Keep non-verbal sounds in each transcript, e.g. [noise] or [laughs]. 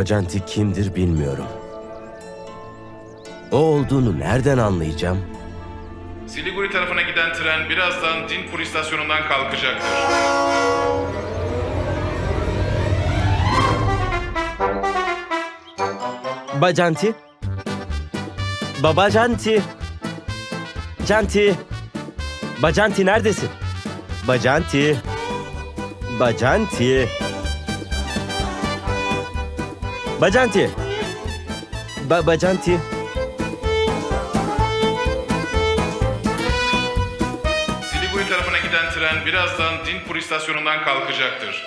Bacanti kimdir bilmiyorum. O olduğunu nereden anlayacağım? Siliguri tarafına giden tren birazdan Dinpur istasyonundan kalkacaktır. Bacanti? Babacanti? Canti? Bacanti neredesin? Bacanti? Bacanti? Bacanti? Ba Bacanti? Siliguri tarafına giden tren birazdan Dinpur istasyonundan kalkacaktır.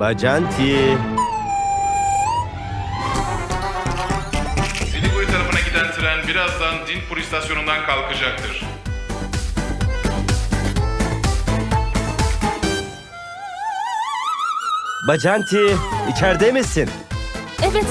Bacanti? Siliguri tarafına giden tren birazdan Dinpur istasyonundan kalkacaktır. Bacanti? içeride misin? Evet.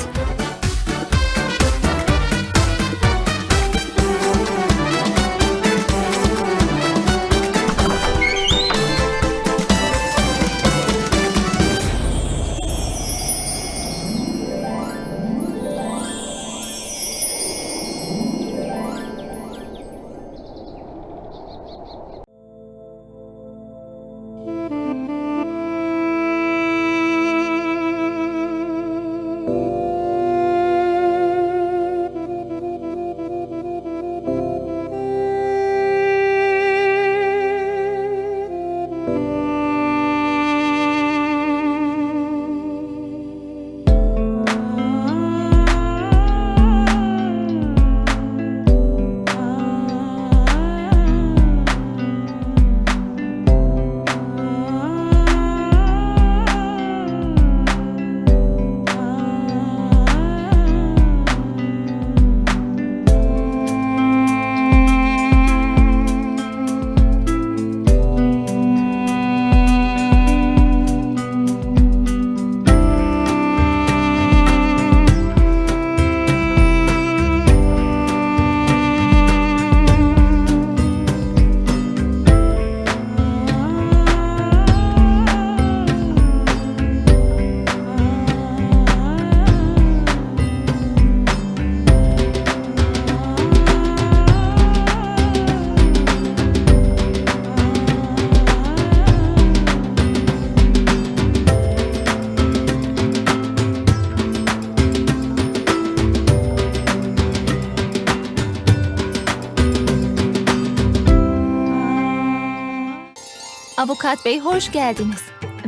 Avukat bey hoş geldiniz.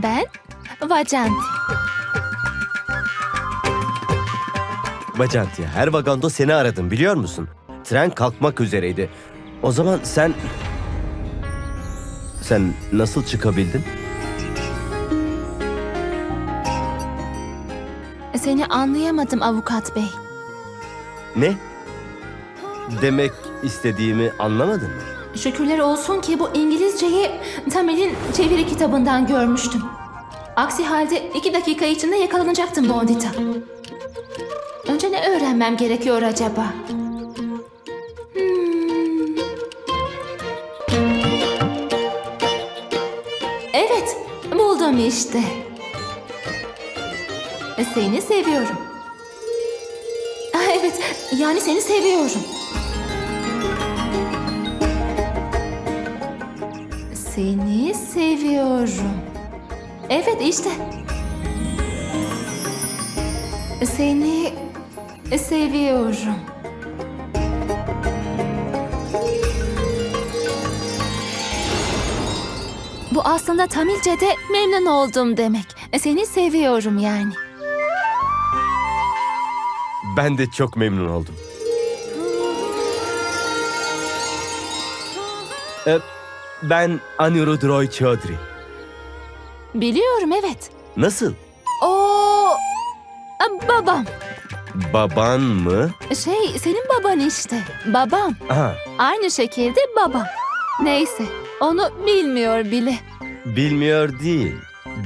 Ben Vacanti. Bacanti, her vagonda seni aradım biliyor musun? Tren kalkmak üzereydi. O zaman sen... Sen nasıl çıkabildin? Seni anlayamadım avukat bey. Ne? Demek istediğimi anlamadın mı? Şükürler olsun ki bu İngilizceyi Tamil'in çeviri kitabından görmüştüm. Aksi halde iki dakika içinde yakalanacaktım Bondita. Önce ne öğrenmem gerekiyor acaba? Hmm. Evet, buldum işte. Seni seviyorum. Ah, Evet, yani seni seviyorum. Seni seviyorum. Evet işte. Seni seviyorum. Bu aslında Tamilce'de memnun oldum demek. Seni seviyorum yani. Ben de çok memnun oldum. Ee, ben Anirudh Roy Chaudhry. Biliyorum evet. Nasıl? O babam. Baban mı? Şey senin baban işte. Babam. Aha, Aynı şekilde babam. Neyse onu bilmiyor bile. bilmiyor değil,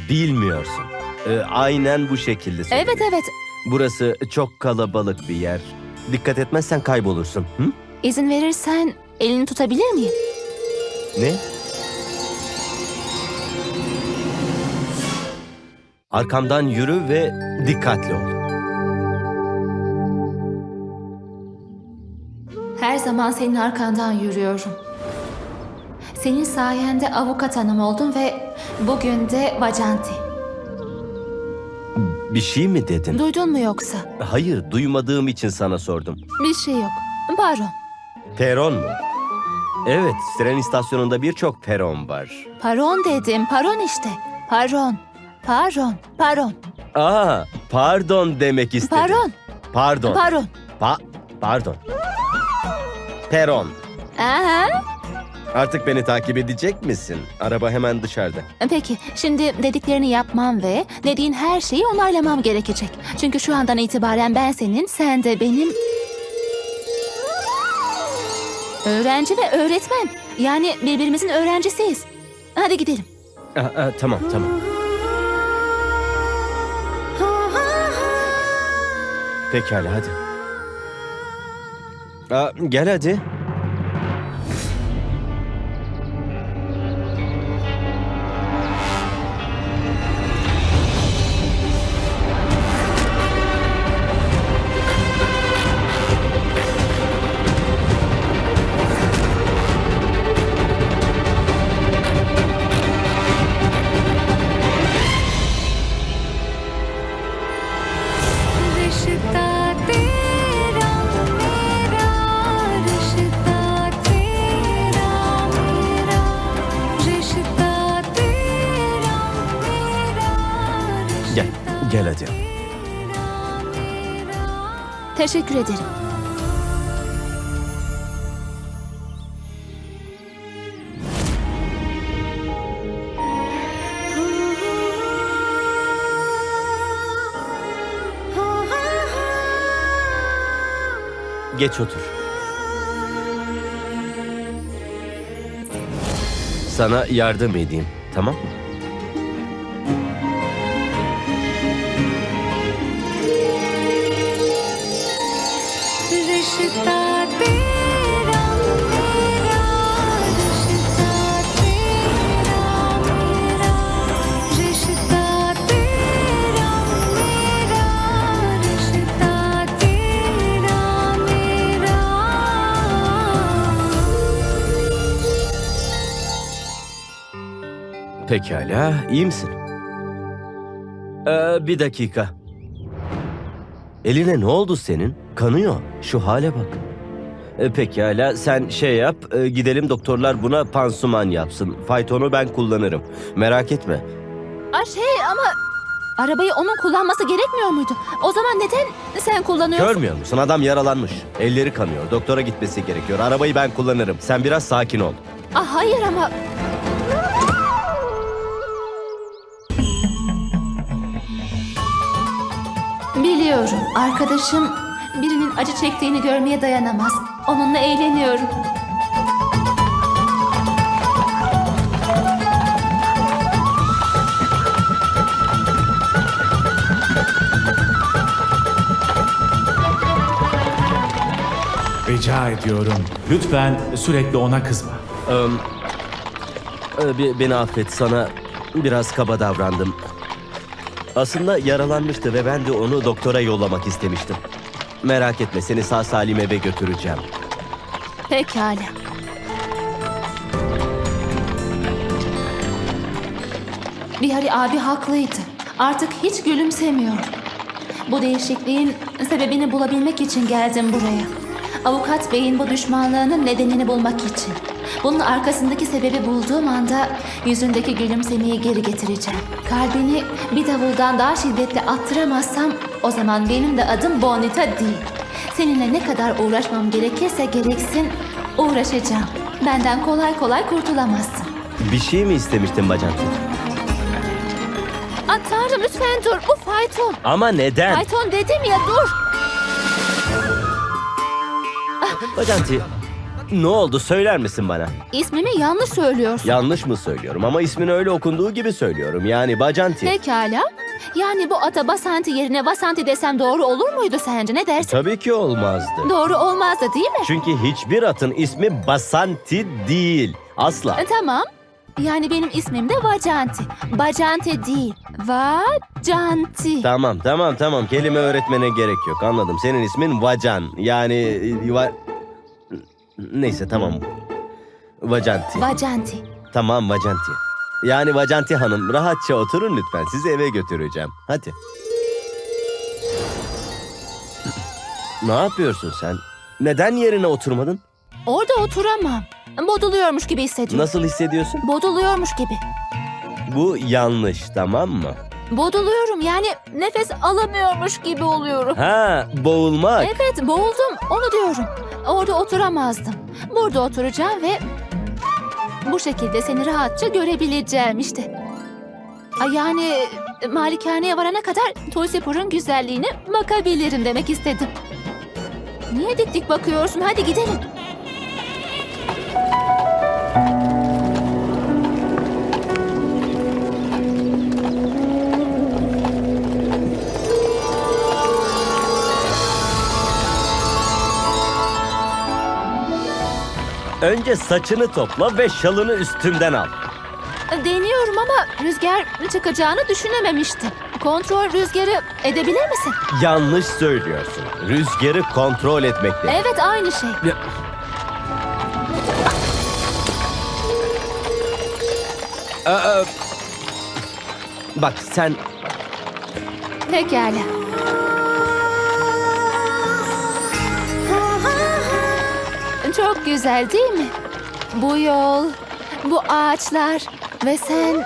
bilmiyorsun. Ee, aynen bu şekilde söyleyeyim. Evet evet Burası çok kalabalık bir yer. Dikkat etmezsen kaybolursun. Hı? izin verirsen elini tutabilir miyim? Ne? Arkamdan yürü ve dikkatli ol. Her zaman senin arkandan yürüyorum. Senin sayende avukat hanım oldum ve bugün de Vacanti. Bir şey mi dedin? Duydun mu yoksa? Hayır, duymadığım için sana sordum. Bir şey yok. Baron. Peron mu? Evet, tren istasyonunda birçok peron var. Paron dedim. Paron işte. Paron. Paron. Paron. Aa, pardon demek istedim. Paron. Pardon. Paron. Pa pardon. Peron. Aha. Artık beni takip edecek misin? Araba hemen dışarıda. Peki, şimdi dediklerini yapmam ve dediğin her şeyi onaylamam gerekecek. Çünkü şu andan itibaren ben senin, sen de benim... Öğrenci ve öğretmen. Yani birbirimizin öğrencisiyiz. Hadi gidelim. Aa, aa, tamam, tamam. Pekala, hadi. Aa, gel hadi. Ederim. Geç otur. Sana yardım edeyim, tamam mı? Pekala, iyi misin? Ee, bir dakika. Eline ne oldu senin? Kanıyor. Şu hale bak. Ee, pekala, sen şey yap, e, gidelim doktorlar buna pansuman yapsın. Faytonu ben kullanırım. Merak etme. Aa şey ama... Arabayı onun kullanması gerekmiyor muydu? O zaman neden sen kullanıyorsun? Görmüyor musun? Adam yaralanmış. Elleri kanıyor. Doktora gitmesi gerekiyor. Arabayı ben kullanırım. Sen biraz sakin ol. Ah hayır ama... Biliyorum. Arkadaşım birinin acı çektiğini görmeye dayanamaz. Onunla eğleniyorum. Rica ediyorum. Lütfen sürekli ona kızma. Ee, e, be- beni affet. Sana biraz kaba davrandım. Aslında yaralanmıştı ve ben de onu doktora yollamak istemiştim. Merak etme seni sağ salim eve götüreceğim. Pekala. Bihari abi haklıydı. Artık hiç gülümsemiyor. Bu değişikliğin sebebini bulabilmek için geldim buraya. Avukat beyin bu düşmanlığının nedenini bulmak için. Bunun arkasındaki sebebi bulduğum anda yüzündeki gülümsemeyi geri getireceğim. Kalbini bir davuldan daha şiddetli attıramazsam o zaman benim de adım Bonita değil. Seninle ne kadar uğraşmam gerekirse gereksin uğraşacağım. Benden kolay kolay kurtulamazsın. Bir şey mi istemiştin bacanti? Aa, Tanrım lütfen dur. Bu fayton. Ama neden? Fayton dedim ya dur. Bacanti ne oldu söyler misin bana? İsmimi yanlış söylüyorsun. Yanlış mı söylüyorum ama ismini öyle okunduğu gibi söylüyorum. Yani Bacanti. Pekala. Yani bu ata Basanti yerine Vasanti desem doğru olur muydu sence? Ne dersin? Tabii ki olmazdı. Doğru olmazdı değil mi? Çünkü hiçbir atın ismi Basanti değil. Asla. E, tamam. Yani benim ismim de Vacanti. Bacanti değil. Vacanti. Tamam tamam tamam kelime öğretmene gerek yok anladım. Senin ismin Vacan yani e, va... Neyse tamam. Vacanti. Vacanti. tamam Vacanti. Yani Vacanti hanım rahatça oturun lütfen sizi eve götüreceğim. Hadi. ne yapıyorsun sen? Neden yerine oturmadın? Orada oturamam. Boduluyormuş gibi hissediyorum. Nasıl hissediyorsun? Boduluyormuş gibi. Bu yanlış tamam mı? Boduluyorum yani nefes alamıyormuş gibi oluyorum. Ha boğulmak. Evet boğuldum onu diyorum. Orada oturamazdım. Burada oturacağım ve bu şekilde seni rahatça görebileceğim işte. Ay, Yani e, malikaneye varana kadar Tulsipur'un güzelliğine bakabilirim demek istedim. Niye dik dik bakıyorsun? Hadi gidelim. Önce saçını topla ve şalını üstünden al. Deniyorum ama rüzgar çıkacağını düşünememiştim. Kontrol rüzgarı edebilir misin? Yanlış söylüyorsun. Rüzgarı kontrol etmek demek. Evet aynı şey. Aa, bak sen Pekala. Çok güzel değil mi? Bu yol, bu ağaçlar ve sen...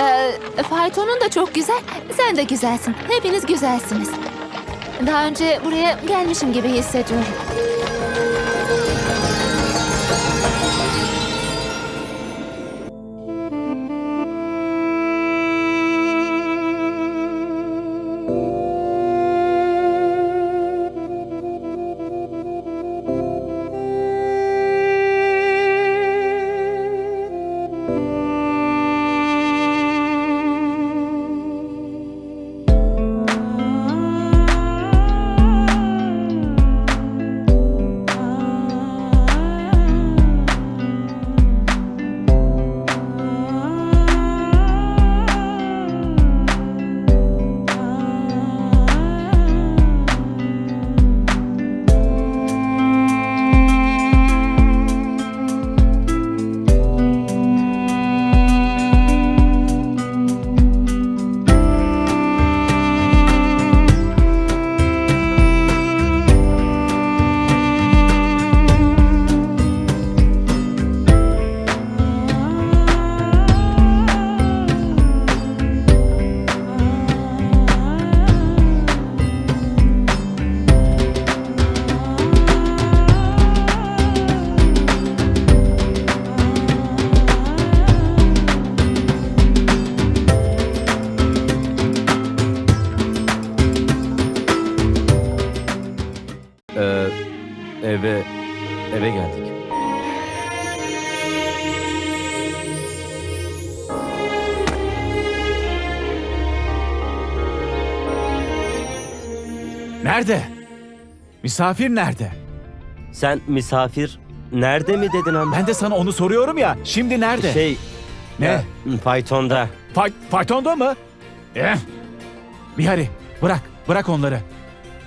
Ee, faytonun da çok güzel, sen de güzelsin. Hepiniz güzelsiniz. Daha önce buraya gelmişim gibi hissediyorum. Nerede? Misafir nerede? Sen misafir nerede mi dedin amca? Ben de sana onu soruyorum ya. Şimdi nerede? Şey Ne? ya, faytonda. Fay, faytonda mı? Eh. Bihari bırak. Bırak onları.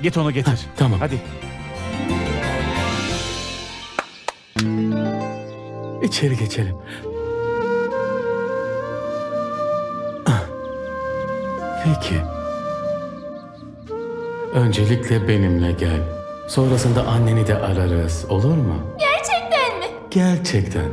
Git onu getir. tamam. Hadi. İçeri geçelim. Ah. Peki. Öncelikle benimle gel. Sonrasında anneni de ararız. Olur mu? Gerçekten mi? Gerçekten.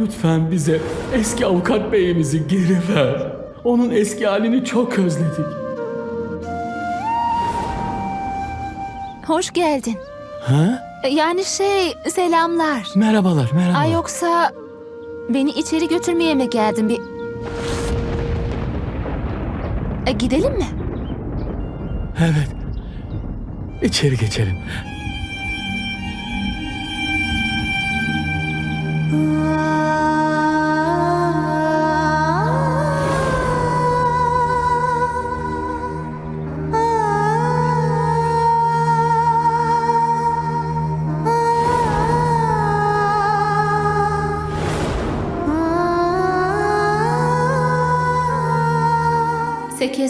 Lütfen bize eski avukat beyimizi geri ver. Onun eski halini çok özledik. Hoş geldin. Ha? Yani şey, selamlar. Merhabalar, merhaba. Ay yoksa beni içeri götürmeye mi geldin bir... E, gidelim mi? Evet. İçeri geçelim. Sekiz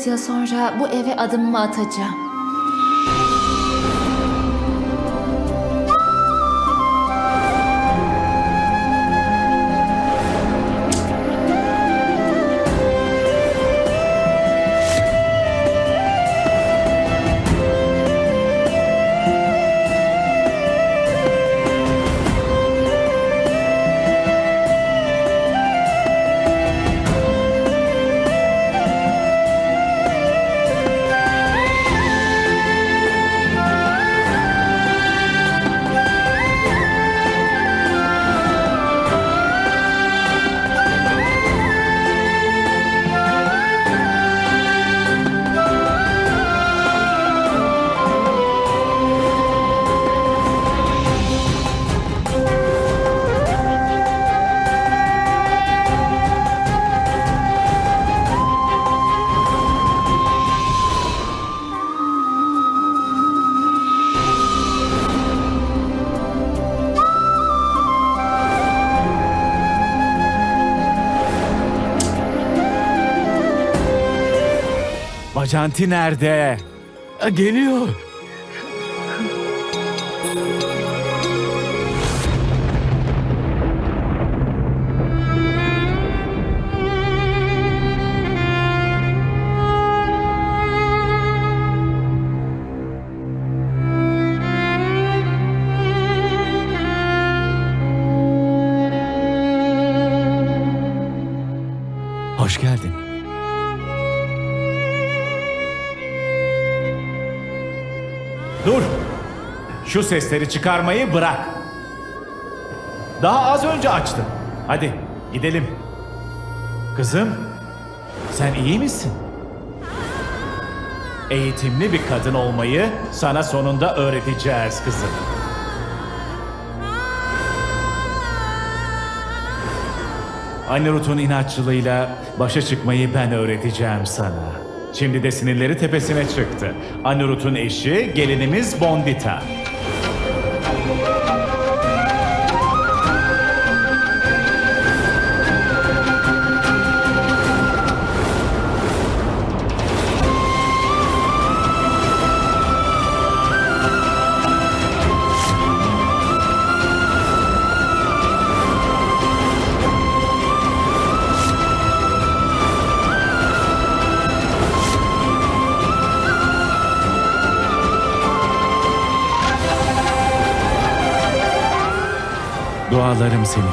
yıl sonra bu eve adımımı atacağım. Bacanti nerede? Geliyor. Hoş geldin. Dur. Şu sesleri çıkarmayı bırak. Daha az önce açtım. Hadi gidelim. Kızım, sen iyi misin? Eğitimli bir kadın olmayı sana sonunda öğreteceğiz kızım. Anirudh'un inatçılığıyla başa çıkmayı ben öğreteceğim sana. Şimdi de sinirleri tepesine çıktı. Anirudh'un eşi gelinimiz Bondita. Dualarım seninle.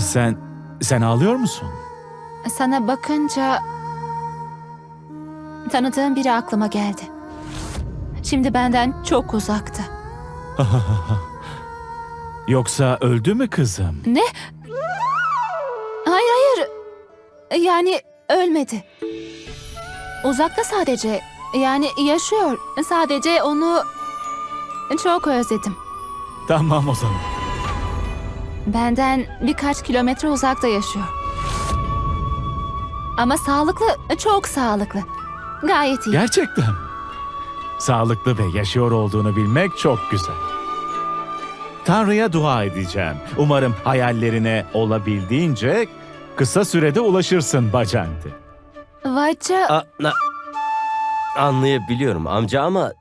Sen sen ağlıyor musun? Sana bakınca tanıdığım biri aklıma geldi. Şimdi benden çok uzakta. [laughs] Yoksa öldü mü kızım? Ne? Hayır. Yani ölmedi. Uzakta sadece. Yani yaşıyor. Sadece onu çok özledim. Tamam o zaman. Benden birkaç kilometre uzakta yaşıyor. Ama sağlıklı, çok sağlıklı. Gayet iyi. Gerçekten. Sağlıklı ve yaşıyor olduğunu bilmek çok güzel. Tanrı'ya dua edeceğim. Umarım hayallerine olabildiğince kısa sürede ulaşırsın Bacanti. Vaca... A- na- anlayabiliyorum amca ama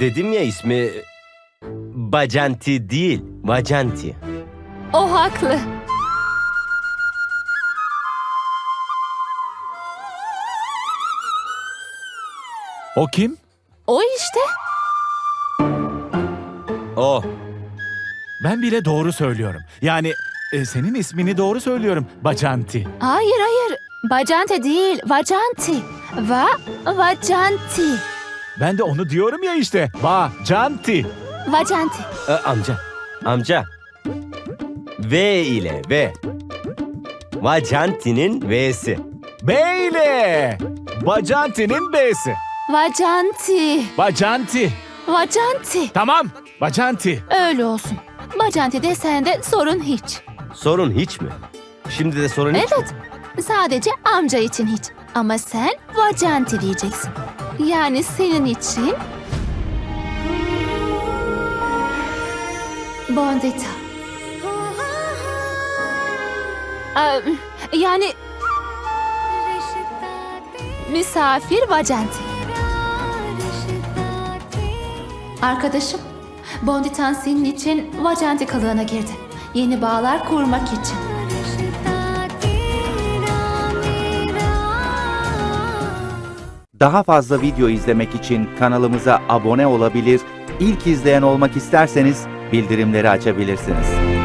dedim ya ismi Bacanti değil, Vacanti. O haklı. O kim? O işte. O. Ben bile doğru söylüyorum. Yani e, senin ismini doğru söylüyorum. Bacanti. Hayır hayır. Bacante değil, Vacanti. Va, Vacanti. Ben de onu diyorum ya işte. Bacanti. Vacanti. E, amca, amca. V ile V. Vacanti'nin V'si. B ile. Bacanti'nin B'si. Vacanti. Bacanti. Vacanti. Tamam. Bacanti. Öyle olsun. Bacanti desen de sorun hiç. Sorun hiç mi? Şimdi de sorun hiç? Evet. Sadece amca için hiç. Ama sen Vacanti diyeceksin. Yani senin için... Bondita. Yani... Misafir Vacanti. Arkadaşım, Bonditan senin için Vacanti kalığına girdi. Yeni bağlar kurmak için. Daha fazla video izlemek için kanalımıza abone olabilir, ilk izleyen olmak isterseniz bildirimleri açabilirsiniz.